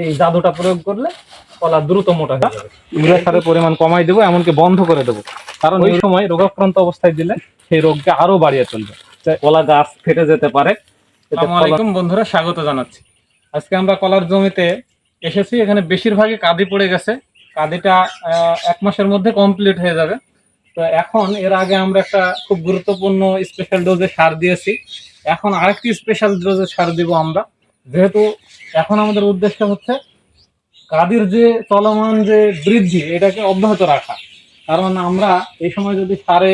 এই জাদুটা প্রয়োগ করলে কলা দ্রুত মোটা হয়ে যাবে। ইউরিয়া সারের পরিমাণ কমাই দেবো এমনকি বন্ধ করে দেবো। কারণ ওই সময় রোগাক্রান্ত অবস্থায় দিলে সেই রোগকে আরও বাড়িয়ে চলবে। কলা গাছ ফেটে যেতে পারে। বন্ধুরা স্বাগত জানাচ্ছি। আজকে আমরা কলার জমিতে এসেছি এখানে বেশিরভাগই কাদি পড়ে গেছে। কাঁদিটা এক মাসের মধ্যে কমপ্লিট হয়ে যাবে। তো এখন এর আগে আমরা একটা খুব গুরুত্বপূর্ণ স্পেশাল ডোজে সার দিয়েছি। এখন আরেকটি স্পেশাল ডোজে সার দিব আমরা। যেহেতু এখন আমাদের উদ্দেশ্য হচ্ছে কাদির যে চলমান যে বৃদ্ধি, এটাকে অব্যাহত রাখা। কারণ আমরা এই সময় যদি সারে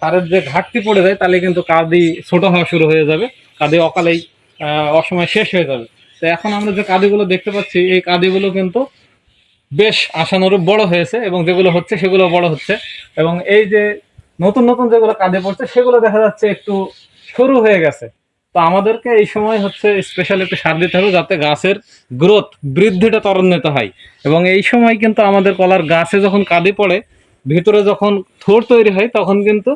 সারের যে ঘাটতি পড়ে যায়, তাহলে কিন্তু কাদি ছোট হওয়া শুরু হয়ে যাবে। কাদি অকালেই অসময় শেষ হয়ে যাবে। তো এখন আমরা যে কাদিগুলো দেখতে পাচ্ছি, এই কাদিগুলো কিন্তু বেশ আশানুরূপ বড় হয়েছে এবং যেগুলো হচ্ছে, সেগুলো বড় হচ্ছে। এবং এই যে নতুন নতুন যেগুলো কাঁধে পড়ছে, সেগুলো দেখা যাচ্ছে একটু সরু হয়ে গেছে। তো আমাদেরকে এই সময় হচ্ছে স্পেশাল একটু সার দিতে হবে যাতে গাছের গ্রোথ বৃদ্ধিটা ত্বরান্বিত হয়। এবং এই সময় কিন্তু আমাদের কলার গাছে যখন কাঁদি পড়ে, ভিতরে যখন থোর তৈরি হয়, তখন কিন্তু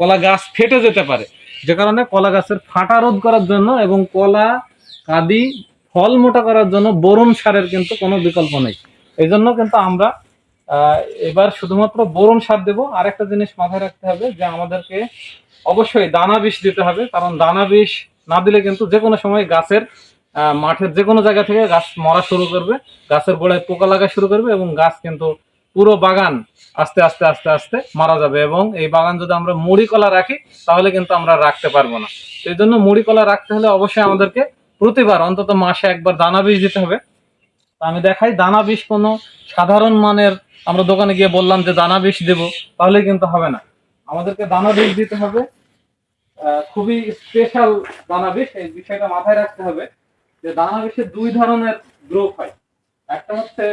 কলা গাছ ফেটে যেতে পারে। যে কারণে কলা গাছের ফাটা রোধ করার জন্য এবং কলা কাদি ফল মোটা করার জন্য বোরন সারের কিন্তু কোনো বিকল্প নেই। এই জন্য কিন্তু আমরা এবার শুধুমাত্র বোরন সার দেবো। আর একটা জিনিস মাথায় রাখতে হবে যে আমাদেরকে অবশ্যই দানা বিষ দিতে হবে, কারণ দানা বিষ না দিলে কিন্তু যে কোনো সময় গাছের মাঠের যে কোনো জায়গা থেকে গাছ মরা শুরু করবে, গাছের গোড়ায় পোকা লাগা শুরু করবে এবং গাছ কিন্তু পুরো বাগান আস্তে আস্তে আস্তে আস্তে মারা যাবে এবং এই বাগান যদি আমরা মুড়ি কলা রাখি, তাহলে কিন্তু আমরা রাখতে পারব না। তো এই জন্য মুড়ি কলা রাখতে হলে অবশ্যই আমাদেরকে প্রতিবার, অন্তত মাসে একবার দানা বিষ দিতে হবে। আমি দেখাই, দানা বিষ কোনো সাধারণ মানের, আমরা দোকানে গিয়ে বললাম যে দানা বিষ দেব, তাহলে কিন্তু হবে না। আমাদেরকে দানা বিষ দিতে হবে। খুবই স্পেশাল দানা বিষ এই বিষয়টা মাথায় রাখতে হবে যে দানা বিষের দুই ধরনের গ্রুপ হয়। একটা হচ্ছে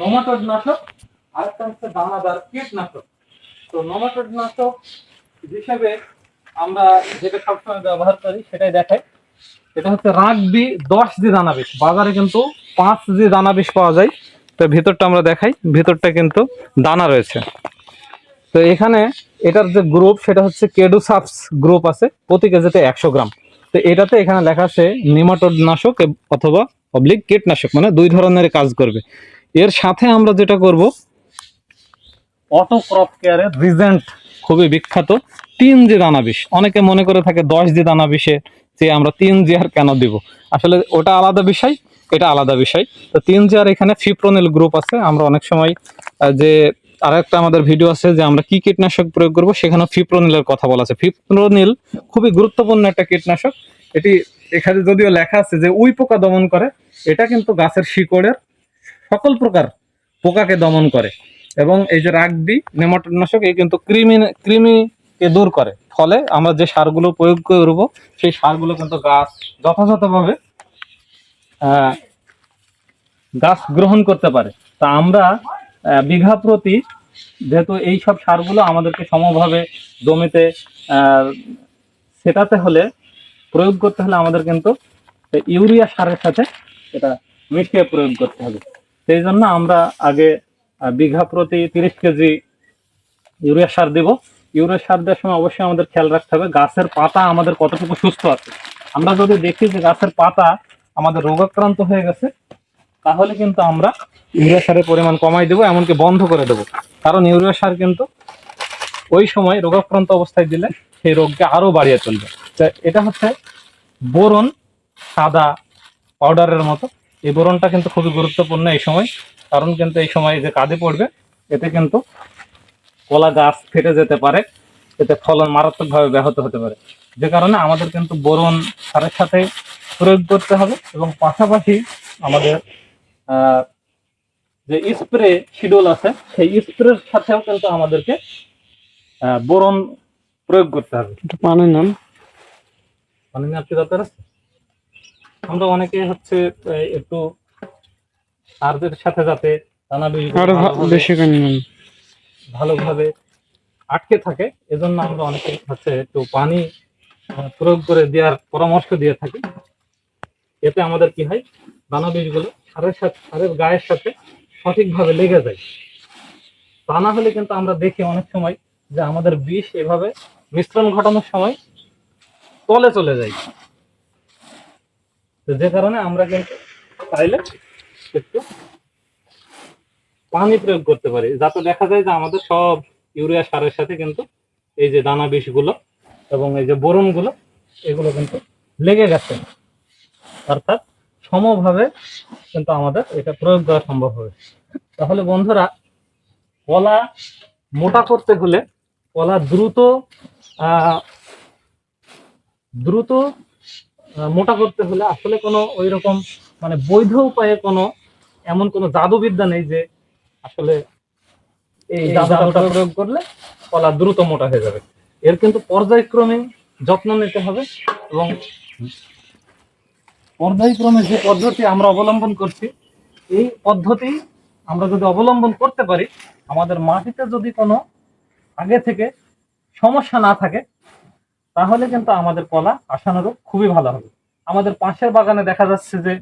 নোমাটোড নাশক আরেকটা হচ্ছে দানাদার কীটনাশক। তো নোমাটোড নাশক হিসেবে আমরা যেটা সবসময় ব্যবহার করি সেটাই দেখাই। এটা হচ্ছে রাগবি দশ জি দানা বিষ বাজারে কিন্তু পাঁচ জি দানা বিষ পাওয়া যায়। তো ভিতরটা আমরা দেখাই। ভিতরটা কিন্তু দানা রয়েছে। তো এখানে এটার যে গ্রুপ সেটা হচ্ছে কেডুসাপস গ্রুপ আছে, প্রতি কেজিতে একশো গ্রাম। তো এটাতে এখানে লেখা আছে নিমাটোড নাশক অথবা অবলিক কীটনাশক মানে দুই ধরনের কাজ করবে। এর সাথে আমরা যেটা করব অটো ক্রপ কেয়ারের রিজেন্ট খুবই বিখ্যাত তিন জি দানা বিষ। অনেকে মনে করে থাকে দশ জি দানা বিষে যে আমরা তিন জি আর কেন দিব? আসলে ওটা আলাদা বিষয়, এটা আলাদা বিষয়। তো তিন জি আর এখানে ফিপ্রোনিল গ্রুপ আছে। আমরা অনেক সময় যে আর একটা আমাদের ভিডিও আছে যে আমরা কি কীটনাশক প্রয়োগ করব সেখানে ফিপ্রোনিলের কথা বলা আছে। ফিপ্রোনিল খুবই গুরুত্বপূর্ণ একটা কীটনাশক। এটি এখানে যদিও লেখা আছে যে উই পোকা দমন করে, এটা কিন্তু গাছের শিকড়ের সকল প্রকার পোকাকে দমন করে। এবং এই যে রাগবি নেমাটোডনাশক এই কিন্তু কৃমি, কৃমিকে দূর করে। ফলে আমরা যে সারগুলো প্রয়োগ করব, সেই সারগুলো কিন্তু গাছ যথাযথভাবে গাছ গ্রহণ করতে পারে। তা আমরা বিঘা প্রতি যেহেতু এই সব সারগুলো আমাদেরকে সমভাবে জমিতে সেটাতে হলে, প্রয়োগ করতে হলে আমাদের কিন্তু ইউরিয়া সারের সাথে এটা মিশিয়ে প্রয়োগ করতে হবে। সেই জন্য আমরা আগে বিঘা প্রতি তিরিশ কেজি ইউরিয়া সার দেব। ইউরিয়া সার দেওয়ার সময় অবশ্যই আমাদের খেয়াল রাখতে হবে, গাছের পাতা আমাদের কতটুকু সুস্থ আছে। আমরা যদি দেখি যে গাছের পাতা আমাদের রোগাক্রান্ত হয়ে গেছে তাহলে কিন্তু আমরা ইউরিয়া সারের পরিমাণ কমাই দেবো, এমনকি বন্ধ করে দেবো। কারণ ইউরিয়া সার কিন্তু ওই সময় রোগাক্রান্ত অবস্থায় দিলে সেই রোগকে আরও বাড়িয়ে চলবে তো এটা হচ্ছে বোরন সাদা পাউডারের মতো। এই বোরনটা কিন্তু খুবই গুরুত্বপূর্ণ এই সময়, কারণ কিন্তু এই সময় যে কাঁদে পড়বে, এতে কিন্তু কলা গাছ ফেটে যেতে পারে, এতে ফলন মারাত্মকভাবে ব্যাহত হতে পারে। যে কারণে আমাদের কিন্তু বোরন সারের সাথে প্রয়োগ করতে হবে এবং পাশাপাশি আমাদের যে স্প্রে শিডিউল আছে সেই স্প্রের সাথেও কিন্তু আমাদেরকে বোরন প্রয়োগ করতে হবে। পানির নাম। মানে আপনি দরকার আছে? আমরা অনেকে হচ্ছে একটু সারদের সাথে যাতে দানা বেশি ভালোভাবে আটকে থাকে এজন্য আমরা অনেকে হচ্ছে একটু পানি প্রয়োগ করে দেওয়ার পরামর্শ দিয়ে থাকি। এতে আমাদের কি হয়? দানা বীজগুলো সারের সাথে, সারের গায়ের সাথে সঠিকভাবে লেগে যায়। তা না হলে কিন্তু আমরা দেখি অনেক সময় যে আমাদের বিষ এভাবে মিশ্রণ ঘটানোর সময় তলে চলে যায়। তো যে কারণে আমরা কিন্তু চাইলে একটু পানি প্রয়োগ করতে পারি, যাতে দেখা যায় যে আমাদের সব ইউরিয়া সারের সাথে কিন্তু এই যে দানা বিষগুলো এবং এই যে বোরনগুলো এগুলো কিন্তু লেগে গেছে। অর্থাৎ সমভাবে কিন্তু আমাদের এটা প্রয়োগ করা সম্ভব হবে। তাহলে বন্ধুরা কলা মোটা করতে হলে কলা দ্রুত দ্রুত মোটা করতে হলে আসলে কোনো ওই রকম মানে বৈধ উপায়ে কোনো এমন কোনো জাদুবিদ্যা নেই যে আসলে এই জাদুটা প্রয়োগ করলে কলা দ্রুত মোটা হয়ে যাবে। এর কিন্তু পর্যায়ক্রমে যত্ন নিতে হবে এবং পর্যায়ক্রমে যে পদ্ধতি আমরা অবলম্বন করছি, এই পদ্ধতি আমরা যদি অবলম্বন করতে পারি, আমাদের মাটিতে যদি কোনো আগে থেকে সমস্যা না থাকে, তাহলে কিন্তু আমাদের কলা আশানুরূপ খুবই ভালো হবে। আমাদের পাশের বাগানে দেখা যাচ্ছে যে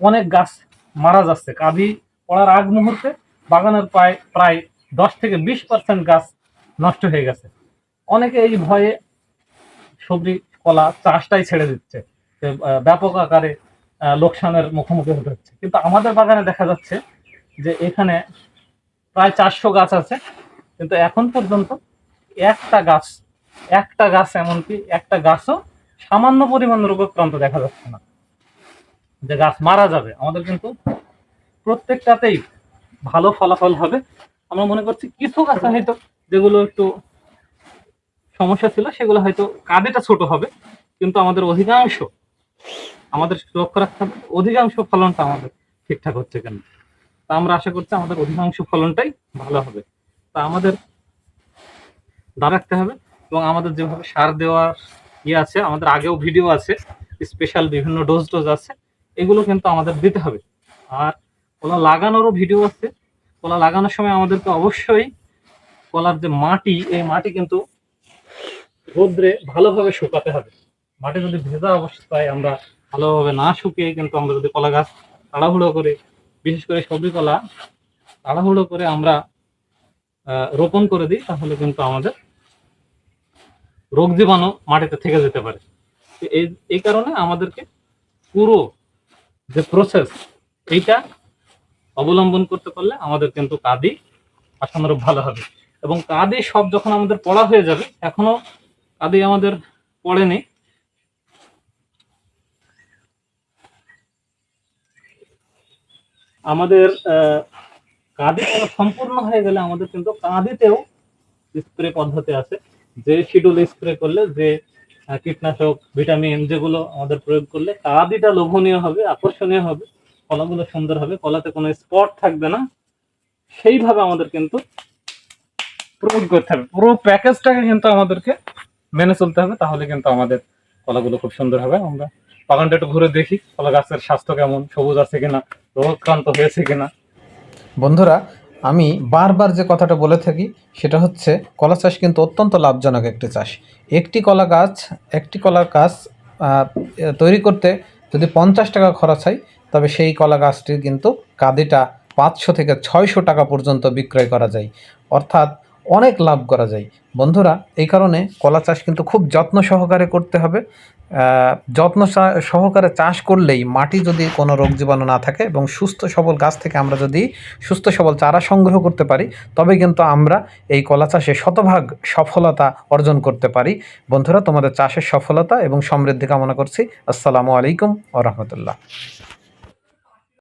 অনেক গাছ মারা যাচ্ছে। কাঁদি পড়ার আগ মুহূর্তে বাগানের প্রায় প্রায় দশ থেকে বিশ পার্সেন্ট গাছ নষ্ট হয়ে গেছে। অনেকে এই ভয়ে সবজি, কলা চাষটাই ছেড়ে দিচ্ছে। ব্যাপক আকারে লোকসানের মুখোমুখি হতে হচ্ছে। কিন্তু আমাদের বাগানে দেখা যাচ্ছে যে এখানে প্রায় চারশো গাছ আছে। কিন্তু এখন পর্যন্ত একটা গাছ একটা গাছ এমনকি একটা গাছও সামান্য পরিমাণ রোগাক্রান্ত দেখা যাচ্ছে না। যে গাছ মারা যাবে, আমাদের কিন্তু প্রত্যেকটাতেই ভালো ফলাফল হবে। আমরা মনে করছি কিছু গাছ হয়তো যেগুলো একটু সমস্যা ছিল, সেগুলো হয়তো কাঁদিটা ছোট হবে, কিন্তু আমাদের অধিকাংশ আমাদের লক্ষ্য রাখতে অধিকাংশ ফলনটা আমাদের ঠিকঠাক হচ্ছে কেন? তা আমরা আশা করছি আমাদের অধিকাংশ ফলনটাই ভালো হবে। তা আমাদের দা রাখতে হবে এবং আমাদের যেভাবে সার দেওয়ার ইয়ে আছে, আমাদের আগেও ভিডিও আছে স্পেশাল বিভিন্ন ডোজ ডোজ আছে, এগুলো কিন্তু আমাদের দিতে হবে। আর কলা লাগানোরও ভিডিও আছে। কলা লাগানোর সময় আমাদেরকে অবশ্যই কলার যে মাটি, এই মাটি কিন্তু রোদ্রে ভালোভাবে শুকাতে হবে। মাটি যদি ভেজা অবস্থায় আমরা ভালোভাবে না শুকিয়ে কিন্তু আমরা যদি কলা গাছ তাড়াহুড়ো করে, বিশেষ করে সবজি কলা তাড়াহুড়ো করে আমরা রোপণ করে দিই, তাহলে কিন্তু আমাদের রোগ জীবাণু মাটিতে থেকে যেতে পারে। এই এই কারণে আমাদেরকে পুরো যে প্রসেস এইটা অবলম্বন করতে পারলে আমাদের কিন্তু কাদি আশানুরূপ ভালো হবে। এবং কাদি সব যখন আমাদের পড়া হয়ে যাবে, এখনও কাদি আমাদের পড়েনি। আমাদের কাঁদি সম্পূর্ণ হয়ে গেলে আমাদের কিন্তু কাঁদিতেও স্প্রে পদ্ধতি আছে। যে শিডিউল স্প্রে করলে, যে কীটনাশক ভিটামিন যেগুলো আমাদের প্রয়োগ করলে কাঁদিটা লোভনীয় হবে, আকর্ষণীয় হবে, কলাগুলো সুন্দর হবে, কলাতে কোনো স্পট থাকবে না। সেইভাবে আমাদের কিন্তু প্রয়োগ করতে হবে। পুরো প্যাকেজটাকে কিন্তু আমাদেরকে মেনে চলতে হবে, তাহলে কিন্তু আমাদের কলাগুলো খুব সুন্দর হবে। আমরা বাগানটা একটু ঘুরে দেখি, কলা গাছের স্বাস্থ্য কেমন, সবুজ আছে কিনা রোগাক্রান্ত হয়েছে কিনা? বন্ধুরা, আমি বারবার যে কথাটা বলে থাকি, সেটা হচ্ছে কলা চাষ কিন্তু অত্যন্ত লাভজনক একটি চাষ। একটি কলা গাছ, একটি কলা গাছ তৈরি করতে যদি পঞ্চাশ টাকা খরচ হয়, তবে সেই কলা গাছটির কিন্তু কাঁদিটা পাঁচশো থেকে ছয়শো টাকা পর্যন্ত বিক্রয় করা যায়। অর্থাৎ অনেক লাভ করা যায়। বন্ধুরা, এই কারণে কলা চাষ কিন্তু খুব যত্ন সহকারে করতে হবে। যত্ন সহকারে চাষ করলেই মাটি যদি কোনো রোগ জীবাণু না থাকে এবং সুস্থ সবল গাছ থেকে আমরা যদি সুস্থ সবল চারা সংগ্রহ করতে পারি, তবে কিন্তু আমরা এই কলা চাষে শতভাগ সফলতা অর্জন করতে পারি। বন্ধুরা, তোমাদের চাষের সফলতা এবং সমৃদ্ধি কামনা করছি। আসসালামু আলাইকুম ও রহমতুল্লাহ।